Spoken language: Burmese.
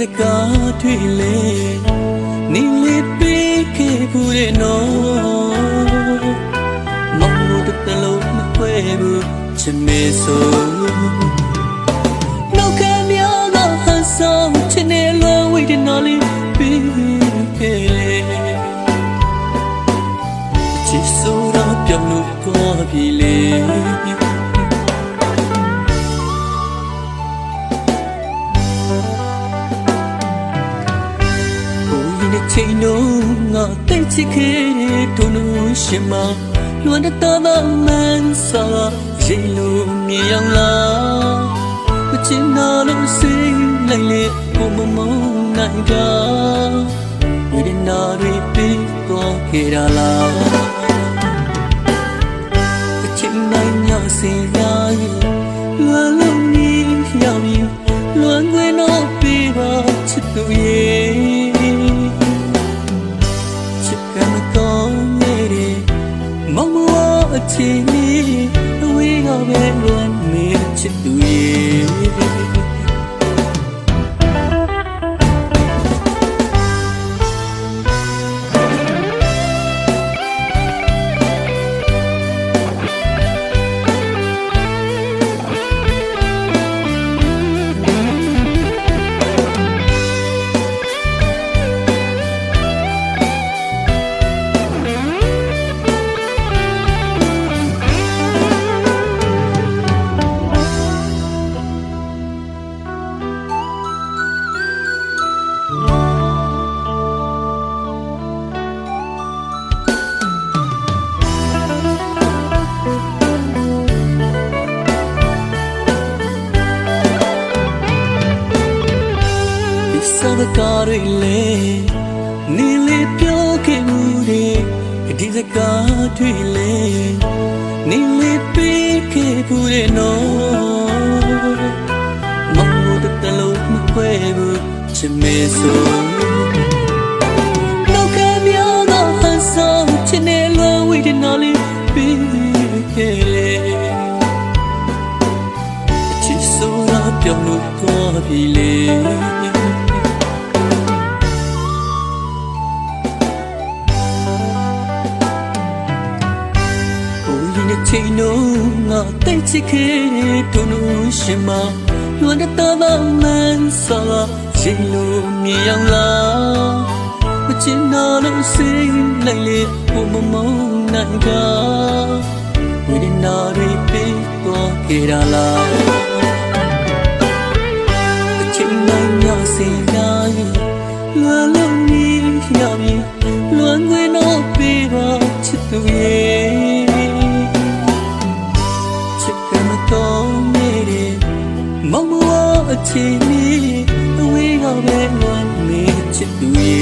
စကားတွေလေနေလေပေးခဲ့ဘူးတဲ့နော်မောင်တို့တလုံးမခွဲဘူးချစ်မေဆိုနောက်ကမြောတော့ဟန်ဆောင်ချစ်နေလွန်ဝိတဲ့နော်လေးပေးခဲ့လေချစ်ဆိုတော့ပြောင်းလို့ပေါ်ပြီလေ ချိန်တော့ငါတိတ်ချစ်ခဲ့တဲ့ဒုနုရှင်မလွန်တဲ့တော်မန်စာရင်လို့မြင်အောင်လားမချင်တော့လို့စိတ်လိုက်လေကိုမမုန်းနိုင်တာဝိဒနာတွေပြီးတော့ခဲ့ရလားအချင်းနိုင်ညစင်လာရင်လွန်လို့နေရောက်ရင်လွန်ခွင့်တော့ပြီးပါချစ်သူရဲ့ အချီလေးအဝေးကပဲလွမ်းနေချစ်သူရဲ့ ဒီစံကားတွေလေနေလေပြောခဲ့မှုတွေဒီစကားတွေလေနေလေပေးခဲ့ဘူးတဲ့နော်မောင်တို့တလုံးမခွဲဘူးချစ်မေဆိုနောက်ကများကဟန်ဆောင်ချစ်နေလွန်ဝိတ်နော်လေးပေးခဲ့လေချစ်ဆိုတာပြောင်းလို့သွားပြီလေ ချိန်တော့ငါတိတ်ချစ်ခဲ့တဲ့ဒုနုရှင်မလွန်တဲ့တော်မန်စာရင်လို့မြင်အောင်လားမချင်တော့လို့စိတ်လိုက်လေဘုံမမုန်းနိုင်တာဝိဒနာတွေပေးသွားခဲ့တာလားအချိန်တိုင်းညစင်တိုင်းလွန် အချိန်မီအဝေးရောက်မဲ့လွမ်းမေချစ်သူရဲ့